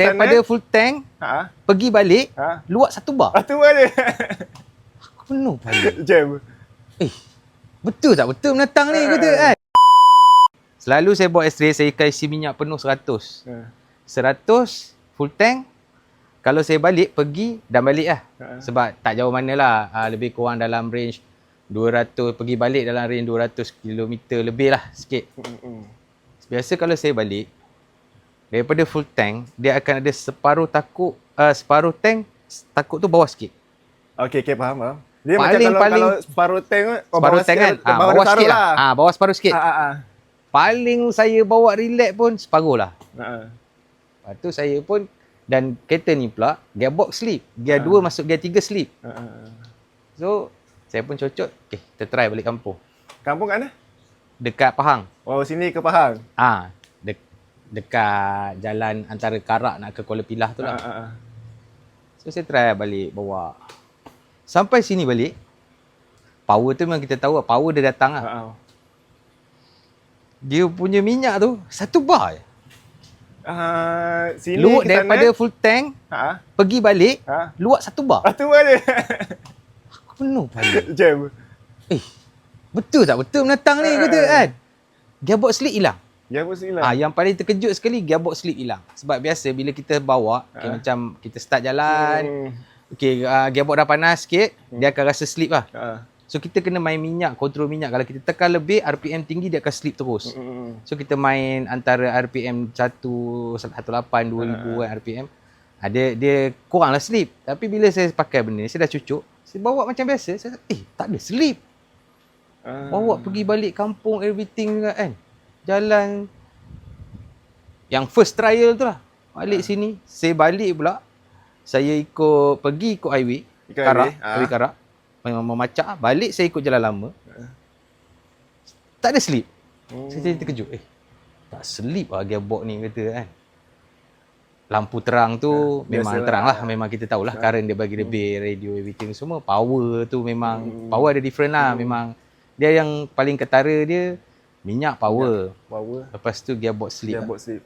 Daripada full tank, Ha? pergi balik, Ha? luak satu bar. Ah tu ada. Aku penuh balik. Jam. Eh, betul tak? Betul menatang ni kata kan? Selalu saya buat X-ray, saya isi minyak penuh 100. Ha. 100 full tank. Kalau saya balik, pergi dan balik lah. Ha. Sebab tak jauh mana lah. Uh, lebih kurang dalam range 200, pergi balik dalam range 200 km lebih lah sikit. Mm-mm. Biasa kalau saya balik, daripada full tank, dia akan ada separuh takuk, uh, separuh tank, takuk tu bawah sikit. Okey, okey faham faham. Dia Paling- macam kalau, paling- kalau separuh tank tu, oh, Separuh bawah tank kan? sikit, Ah, bawah, bawah dia sikit taruh lah. Ah, bawah separuh sikit. Ah, ah, ah. Paling saya bawa relax pun separuh lah. Ah, ah. Lepas tu saya pun dan kereta ni pula gearbox slip. Gear Ah. 2 masuk gear 3 slip. Ah, ah, ah. So saya pun cocok, okay, kita try balik kampung. Kampung kat mana? Dekat Pahang. Oh, sini ke Pahang. Ah, dekat jalan antara Karak nak ke Kuala Pilah tu Ah, lah. ah, ah. So saya try balik bawa. Sampai sini balik, power tu memang kita tahu lah, power dia datang lah. Ah, ah. Dia punya minyak tu satu bar je. Ah, sini ke sana. daripada full tank, Ha? pergi balik, Ha? luak satu bar. Ah tu ada. Aku penuh balik. Jam. Eh, betul tak? Betul menatang ni kata kan? Gearbox slip hilang. Pun sini Ah, yang paling terkejut sekali gearbox slip hilang. Sebab biasa bila kita bawa, okay, Ah. macam kita start jalan, Hmm. okay, uh, gearbox dah panas sikit, dia akan rasa slip lah. Ah. So kita kena main minyak, kontrol minyak. Kalau kita tekan lebih, RPM tinggi dia akan slip terus. Hmm. So kita main antara RPM 1, 18, 2000 kan RPM. Ah, dia, dia kurang lah slip. Tapi bila saya pakai benda ni, saya dah cucuk. Saya bawa macam biasa. Saya eh tak ada slip. Ah. Bawa pergi balik kampung everything kan. Jalan yang first trial tu lah. Balik sini. Saya balik pula. Saya ikut pergi ikut highway. Ikut Karak. highway, ah. Highway Karak. Memang memacak. Balik saya ikut jalan lama. Tak ada slip. Hmm. Saya jadi terkejut. Eh, tak slip lah gearbox ni kata kan. Lampu terang tu Ya, memang terang lah. Memang kita tahulah current dia bagi lebih, radio, everything semua. Power tu memang, Hmm. power ada different lah. Memang dia yang paling ketara dia minyak power. Power. Lepas tu gearbox slip. Buat slip.